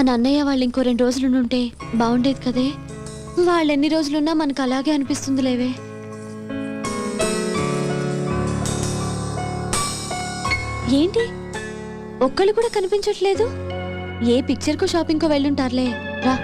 మన అన్నయ్య వాళ్ళు ఇంకో రెండు రోజులు ఉంటే బాగుండేది కదే. వాళ్ళు ఎన్ని రోజులున్నా మనకు అలాగే అనిపిస్తుంది లేవే. ఏంటి? ఒక్కళ్ళు కూడా కనిపించట్లేదు? ఏ పిక్చర్కు షాపింగ్కో వెళ్ళుంటారులే. రా.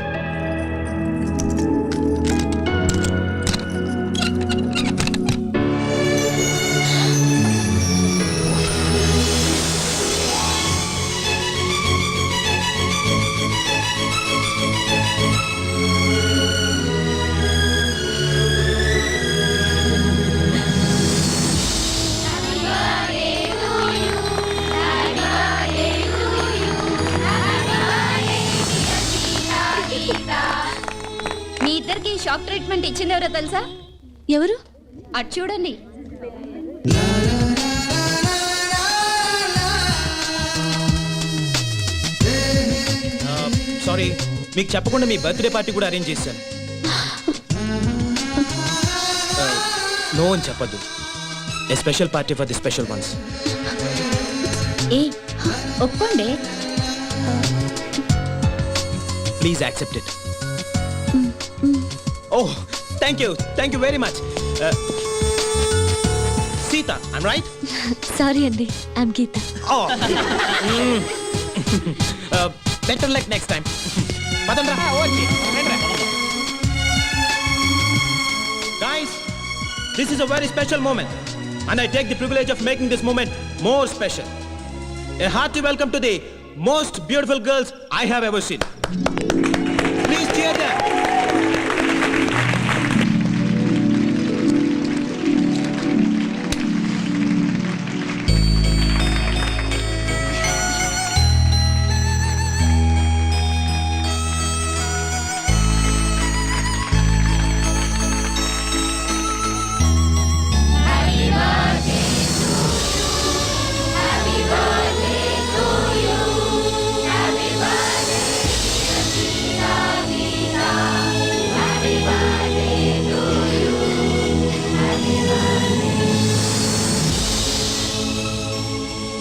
ట్రీట్మెంట్ ఇచ్చింది ఎవరో తెలుసా? ఎవరు? అటు చూడండి. సారీ మీకు చెప్పకుండా మీ బర్త్డే పార్టీ కూడా అరేంజ్ చేశాను. నో అని చెప్పద్దు. A special party for the special ones ఏ ఒప్పుకోండి. Please accept it oh thank you thank you very much Sita I'm right sorry అండి I'm Gita Oh. Better like next time పదండ్రా Guys, this is a very special moment, and I take the privilege of making this moment more special. A hearty welcome to the most beautiful girls I have ever seen. Please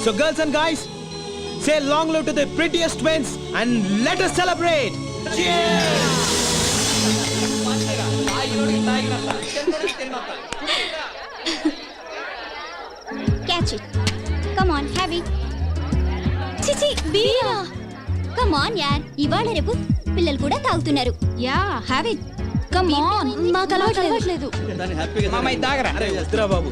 So, girls and guys, say long live to the prettiest twins and let us celebrate. Cheers! Catch it come on have it చిచి బీరా come on యార్ ఇవాళ రేపు పిల్లలు కూడా తాగుతున్నారు. Yeah have it come on మాకు అలవాటు అలవాట్లేదు. అరే వద్దురా బాబు.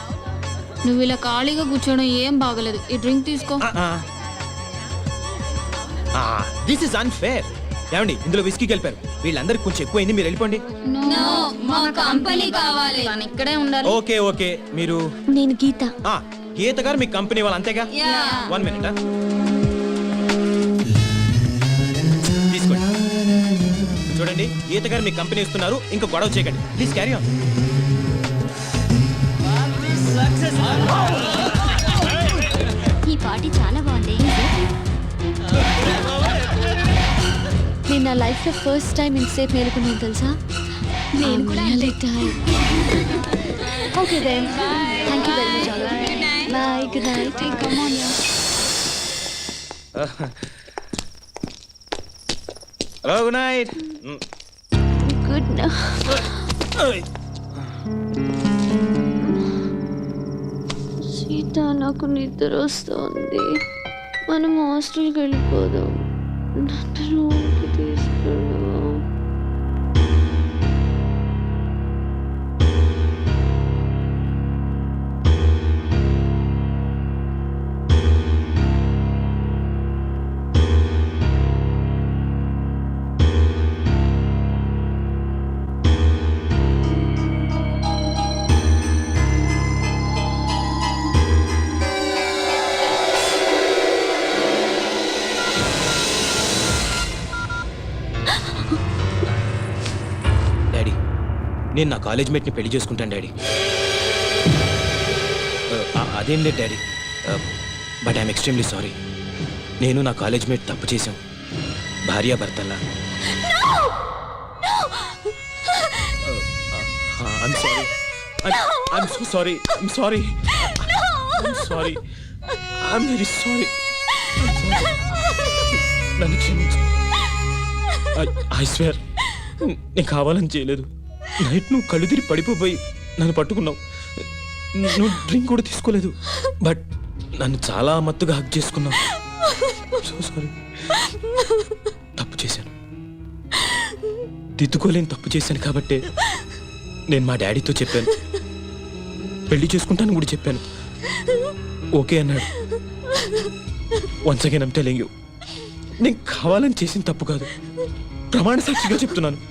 నువ్వు ఇలా ఖాళీగా కూర్చోవడం ఏం బాగలేదు. ఈ డ్రింక్ తీసుకో. దిస్ ఇస్ అన్ఫేర్ ఏమండి ఇందులో విస్కీ కలిపారు. వీళ్ళందరికి కొంచెం ఎక్కువైంది మీరు వెళ్ళిపోండి. మా కంపెనీ కావాలి. ఇక్కడే ఉండాలి. Okay okay. మీరు నేను గీత. ఆ, గీత గారు మీ కంపెనీ వాళ్ళు అంతేగా? వన్ మినిట్ తీసుకోండి. చూడండి గీత గారు మీ కంపెనీ ఇస్తున్నారు ఇంకా గొడవ చేయకండి. ప్లీజ్ క్యారీ ఆన్ ఈ పార్టీ చాలా బాగుంది. నేను నా లైఫ్లో ఫస్ట్ టైం ఇంతసేపు మేలుకున్నాను తెలుసా? నేను కూడా okay then thank you very much bye good night come on hello good night good Sita నాకు నిద్ర వస్తుంది. మనం హాస్టల్కి వెళ్ళిపోదాం. నన్ను నేను నా కాలేజ్ మేట్ని పెళ్ళి చేసుకుంటాను డాడీ. అదేం లేదు daddy. But I'm extremely sorry. నేను నా కాలేజ్ మేట్ తప్పు చేశాం. భార్యాభర్తల్లా I'm sorry I'm so sorry I'm sorry I'm sorry I'm very sorry నన్ను క్షమించు. ఐ స్వేర్ నేను కావాలని చేయలేదు. నైట్ నువ్వు కళ్ళు తిరిగి పడిపోయి నన్ను పట్టుకున్నావు. నువ్వు డ్రింక్ కూడా తీసుకోలేదు. బట్ నన్ను చాలా మత్తుగా హక్ చేసుకున్నావు. సో సారీ తప్పు చేశాను. దిద్దుకోలేని తప్పు చేశాను కాబట్టే నేను మా డాడీతో చెప్పాను. పెళ్ళి చేసుకుంటాను కూడా చెప్పాను. ఓకే అన్నాడు. వన్స్ అగైన్ ఐమ్ టెలింగ్ నేను కావాలని చేసిన తప్పు కాదు. ప్రమాణ సాక్షిగా చెప్తున్నాను.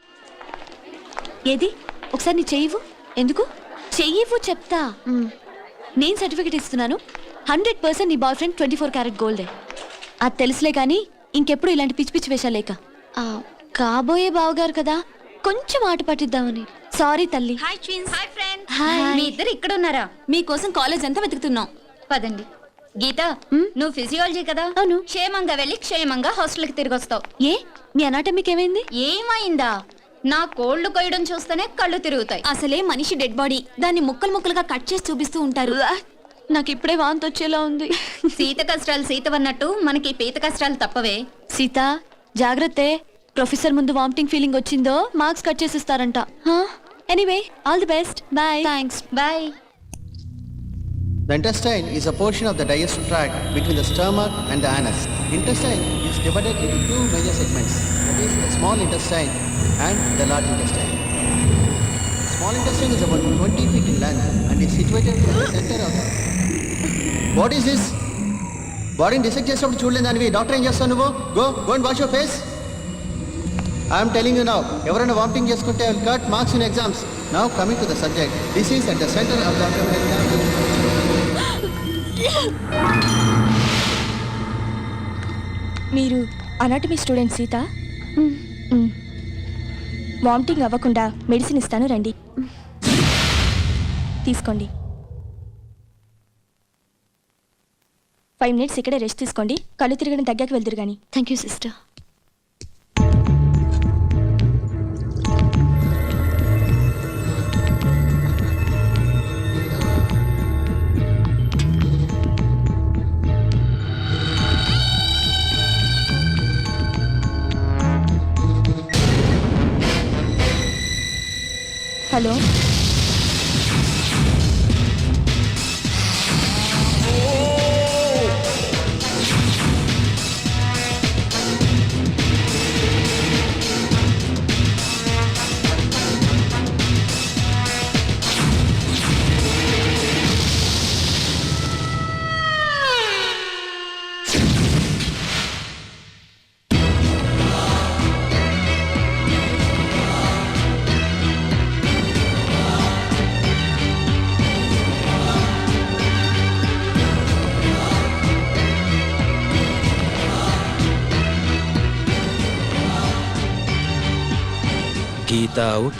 ఏది? ఒకసారి నీ చెయ్యివు ఎందుకు? చెయ్యివు చెప్తా. నేను సర్టిఫికెట్ ఇస్తున్నాను. హండ్రెడ్ పర్సెంట్ నీ boy friend twenty four carat గోల్డే అది తెలుసులే కానీ ఇంకెప్పుడు ఇలాంటి పిచ్చి పిచ్చి వేషాలేక ఆ, కాబోయే బావగారు కదా కొంచెం ఆట పట్టిద్దామని. సారీ తల్లి. Hi twins hi friend hi. మీ ఇద్దరు ఇక్కడ ఉన్నారా? మీకోసం కాలేజ్ అంతా వెతుకుతున్నాం. పదండి. గీత? నువ్వు ఫిజియాలజీ కదా? అవును. క్షేమంగా వెళ్ళి క్షేమంగా హాస్టల్కి తిరిగి వస్తావు ఏ? మీ అనాటమీకి ఏమైంది? ఏమైందా? నా కోళ్ళు కొయ్యడం చూస్తేనే కళ్ళు తిరుగుతాయి. అసలే మనిషి డెడ్ బాడీ. దాన్ని ముక్కలు ముక్కలుగా కట్ చేసి చూపిస్తూ ఉంటారు. నాకు ఇప్పుడే వాంతి వచ్చేలా ఉంది. సీత కష్టాలు సీతవన్నట్టు మనకి పీత కష్టాలు తప్పవే. సీత జాగ్రత్తే. ప్రొఫెసర్ ముందు వామిటింగ్ ఫీలింగ్ వచ్చిందో marks cut చేసిస్తారంట anyway all the best boy thanks bye The intestine is a portion of the digestive tract between the stomach and the anus. Intestine is divided into two major segments, that is the small intestine and the large intestine. Small intestine is about 20 feet in length and is situated in the center of the... What is this? బాడీని dissect చేసినప్పుడు చూడలేదు దానివి doctor ఏం చేస్తావు నువ్వు go go and wash your face I'm telling you now ఎవరైనా vomiting చేసుకుంటే will cut marks in exams now coming to the subject this is at the centre of the మీరు అనాటమీ స్టూడెంట్ సీత? వామిటింగ్ అవ్వకుండా medicine ఇస్తాను రండి. తీసుకోండి. Five minutes ఇక్కడే rest తీసుకోండి. కళ్ళు తిరగడం తగ్గాక వెళ్తురు కానీ thank you sister hello Gita out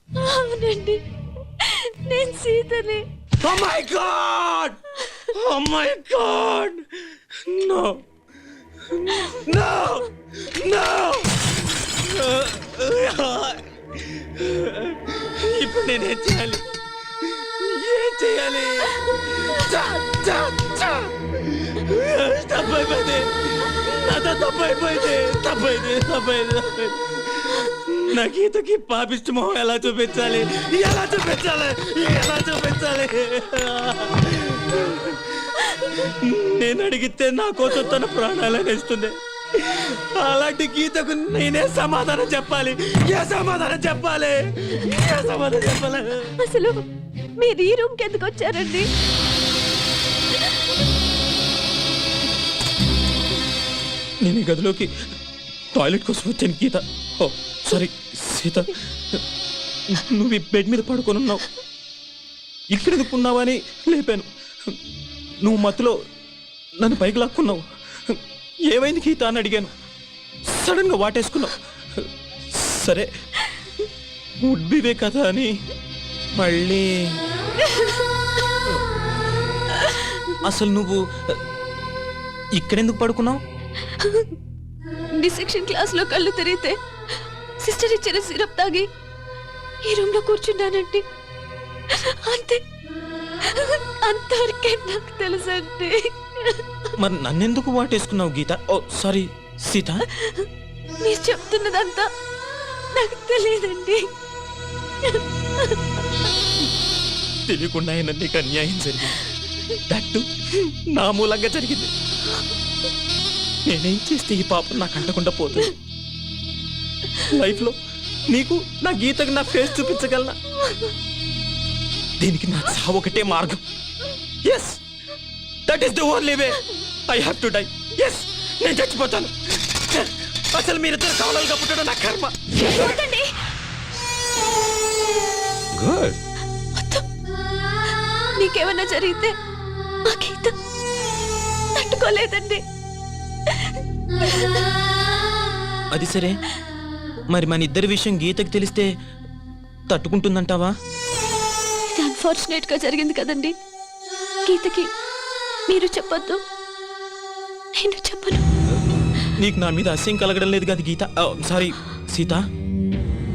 అవునండి. నేను సీతని. ఓ my God oh my God no no no ఇప్పుడు నేనేం చేయాలి? ఏం చేయాలి? చా, చా, తప్పైపోయింది నాతో తప్పైపోయింది తప్పైంది తప్పైంది తప్పైంది నా గీతకి పాపిష్టి మొహం ఎలా చూపించాలి? ఎలా చూపించాలి? ఎలా చూపించాలి? నేను అడిగితే నా కోసం తన ప్రాణాలను ఇస్తుంది అలాంటి గీతకు నేనే సమాధానం చెప్పాలి. ఏ సమాధానం చెప్పాలి? ఏ సమాధానం చెప్పాలి? అసలు మీరు ఈ రూమ్కి ఎందుకు వచ్చారండి? నేను ఈ గదిలోకి టాయిలెట్ కోసం వచ్చాను గీత. ఓ. సారీ సీత నువ్వు ఈ బెడ్ మీద పడుకొని ఉన్నావు. ఇక్కడ ఎందుకున్నావని లేపాను. నువ్వు మత్తులో నన్ను పైకి లాక్కున్నావు. ఏమైంది గీత అని అడిగాను. సడన్గా వాటేసుకున్నావు. సరే ఉడ్బివే కదా అని మళ్ళీ అసలు నువ్వు ఇక్కడెందుకు పడుకున్నావు? డిసెక్షన్ క్లాస్లో కళ్ళు తిరిగితే సిస్టర్ ఇచ్చిన సిరప్ తాగి ఈ రూమ్లో కూర్చున్నానండి అంతే. అంతవరకే నాకు తెలుసండి మరి నన్నెందుకు వాటేసుకున్నావు గీత? ఓ సారీ సీత. మీరు చెప్తున్నదంతా నాకు తెలియదండి. తెలియకుండా అయినా నీకు అన్యాయం జరిగింది. దట్టు నా మూలంగా జరిగింది. నేనేం చేస్తే ఈ పాపం నాకు అంటకుండా పోతుంది? లైఫ్లో నీకు నా గీతకు నా ఫేస్ చూపించగలనా? దీనికి నా చావు ఒకటే మార్గం. Yes that is the only way I have to die yes నేను చచ్చిపోతాను. అసలు మీరిద్దరు కవలలుగా పుట్టడం నా కర్మ. గుడ్ వద్దు. నీకేమన్నా జరిగితే ఆ గీత తట్టుకోలేదండి. అది సరే. మరి మన ఇద్దరి విషయం గీతకి తెలిస్తే తట్టుకుంటుందంటావా? ఇది అన్ఫార్చునేట్గా జరిగింది కదండి. గీతకి మీరు చెప్పొద్దు. నేను చెప్పను. నీకు నా మీద అస్యం కలగడం లేదు కదా గీత? సారీ సీత.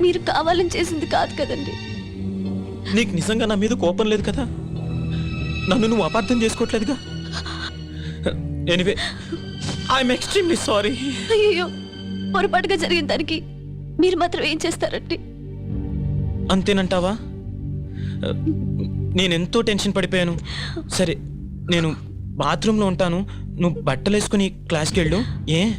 మీరు కావాలని చేసింది కాదు కదండి. నీకు నిజంగా నా మీద కోపం లేదు కదా? నన్ను నువ్వు అపార్థం చేసుకోవట్లేదుగా? ఎనివే ఐఎమ్ ఎక్స్ట్రీమ్లీ సారీ అయ్యో పొరపాటుగా జరిగిన దానికి మీరు మాత్రం ఏం చేస్తారండి? అంతేనంటావా? నేను ఎంతో టెన్షన్ పడిపోయాను. సరే నేను బాత్రూంలో ఉంటాను. నువ్వు బట్టలు వేసుకుని క్లాస్కి వెళ్ళు ఏ?